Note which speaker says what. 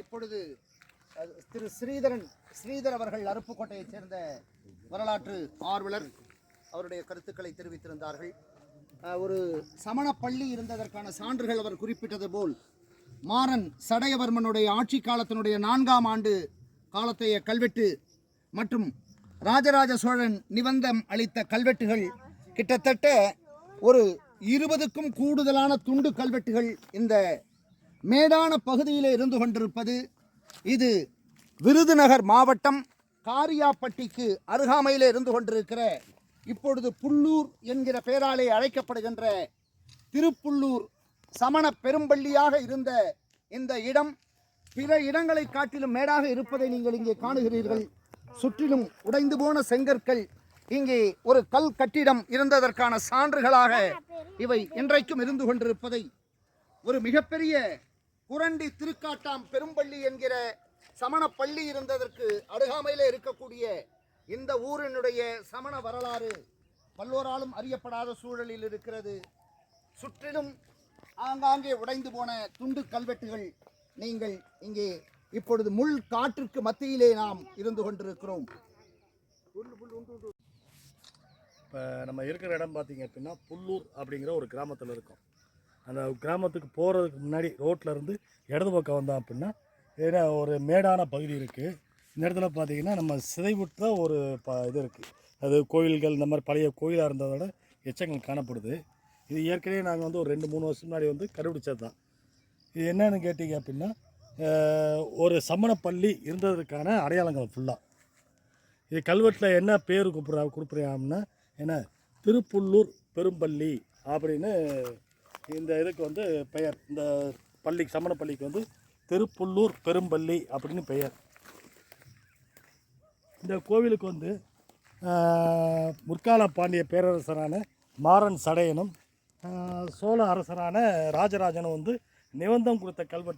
Speaker 1: இப்பொழுது திரு ஸ்ரீதரன் ஸ்ரீதர் அவர்கள் அருப்புக்கோட்டையைச் சேர்ந்த வரலாற்று ஆர்வலர் அவருடைய கருத்துக்களை தெரிவித்திருந்தார்கள். ஒரு சமண பள்ளி இருந்ததற்கான சான்றுகள் அவர் குறிப்பிட்டது போல் மாறன் சடையவர்மனுடைய ஆட்சி காலத்தினுடைய நான்காம் ஆண்டு காலத்தைய கல்வெட்டு மற்றும் ராஜராஜ சோழன் நிபந்தம் அளித்த கல்வெட்டுகள் கிட்டத்தட்ட ஒரு இருபதுக்கும் கூடுதலான துண்டு கல்வெட்டுகள் இந்த மேடான பகுதியிலே இருந்து கொண்டிருப்பது இது விருதுநகர் மாவட்டம் காரியாப்பட்டிக்கு அருகாமையில் இருந்து கொண்டிருக்கிற இப்பொழுது புல்லூர் என்கிற பெயராலே அழைக்கப்படுகின்ற திருப்புல்லூர் சமண பெரும்பள்ளியாக இருந்த இந்த இடம் பிற இடங்களை காட்டிலும் மேடாக இருப்பதை நீங்கள் இங்கே காணுகிறீர்கள். சுற்றிலும் உடைந்து போன செங்கற்கள் இங்கே ஒரு கல் கட்டிடம் இருந்ததற்கான சான்றுகளாக இவை இன்றைக்கும் இருந்து கொண்டிருப்பதை ஒரு மிகப்பெரிய குரண்டி திருக்காட்டாம் பெரும்பள்ளி என்கிற சமண பள்ளி இருந்ததற்கு அருகாமையில் இருக்கக்கூடிய இந்த ஊரினுடைய சமண வரலாறு பல்லோராலும் அறியப்படாத சூழலில் இருக்கிறது. சுற்றிலும் ஆங்காங்கே உடைந்து போன துண்டு கல்வெட்டுகள் நீங்கள் இங்கே இப்பொழுது முள் காற்றுக்கு மத்தியிலே நாம் இருந்து கொண்டிருக்கிறோம்.
Speaker 2: இப்போ நம்ம இருக்கிற இடம் பார்த்தீங்க அப்படின்னா புல்லூர் அப்படிங்கிற ஒரு கிராமத்தில் இருக்கோம். அந்த கிராமத்துக்கு போகிறதுக்கு முன்னாடி ரோட்டில் இருந்து இடது பக்கம் வந்தோம் அப்படின்னா ஏன்னா ஒரு மேடான பகுதி இருக்குது இந்த இடத்துல பார்த்தீங்கன்னா நம்ம சிதைவுற்ற ஒரு ப இது இருக்குது அது கோயில்கள் இந்த மாதிரி பழைய கோயிலாக இருந்ததோட எச்சங்கள் காணப்படுது. இது ஏற்கனவே நாங்கள் வந்து ஒரு ரெண்டு மூணு வருஷம் முன்னாடி வந்து கண்டுபிடிச்சது தான் இது என்னன்னு கேட்டிங்க அப்படின்னா ஒரு சமண பள்ளி இருந்ததற்கான அடையாளங்கள் ஃபுல்லாக இது கல்வெட்டில் என்ன பேர் கூப்பிட்றா கொடுக்குறாங்கன்னா என்ன? திருப்புள்ளூர் பெரும்பள்ளி அப்படின்னு இந்த இதுக்கு வந்து பெயர். இந்த பள்ளி சமண பள்ளிக்கு வந்து திருப்புல்லூர் பெரும்பள்ளி அப்படின்னு பெயர். இந்த கோவிலுக்கு வந்து முற்கால பாண்டிய பேரரசரான மாறன் சடையனும் சோழ அரசரான ராஜராஜனும் வந்து நிபந்தம் கொடுத்த கல்வெட்டு